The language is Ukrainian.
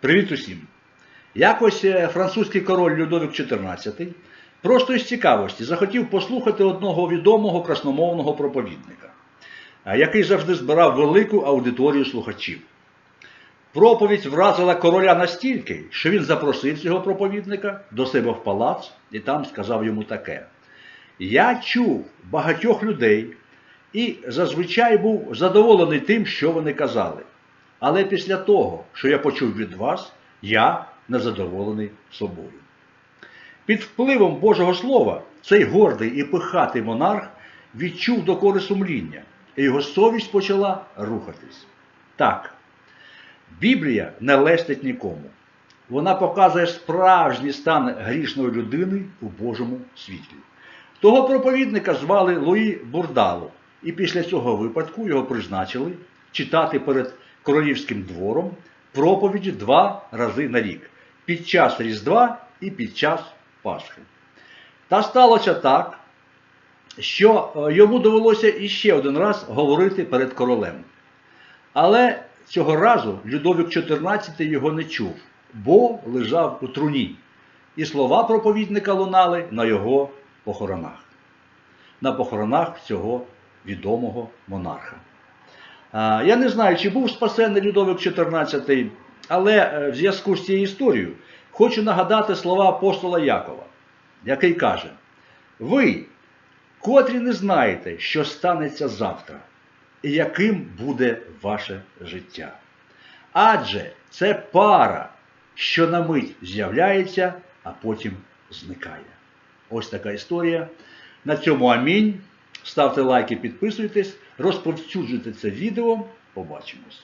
Привіт усім! Якось е, французький король Людовик XIV просто із цікавості захотів послухати одного відомого красномовного проповідника, е, який завжди збирав велику аудиторію слухачів. Проповідь вразила короля настільки, що він запросив цього проповідника до себе в палац і там сказав йому таке: Я чув багатьох людей і зазвичай був задоволений тим, що вони казали. Але після того, що я почув від вас, я незадоволений собою. Під впливом Божого Слова цей гордий і пихатий монарх відчув докори сумління, і його совість почала рухатись. Так, Біблія не лестить нікому. Вона показує справжній стан грішної людини у Божому світлі. Того проповідника звали Луї Бурдало, і після цього випадку його призначили читати перед королівським двором проповіді два рази на рік під час Різдва і під час Пасхи. Та сталося так, що е, йому довелося іще один раз говорити перед королем. Але цього разу Людовік XIV його не чув, бо лежав у труні, і слова проповідника лунали на його похоронах, на похоронах цього відомого монарха. Я не знаю, чи був спасений Людовик XIV, але е, в зв'язку з цією історією хочу нагадати слова апостола Якова, який каже: Ви, котрі не знаєте, що станеться завтра, і яким буде ваше життя. Адже це пара, що на мить з'являється, а потім зникає. Ось така історія. На цьому амінь. Ставте лайки, підписуйтесь, розповсюджуйте це відео. Побачимось.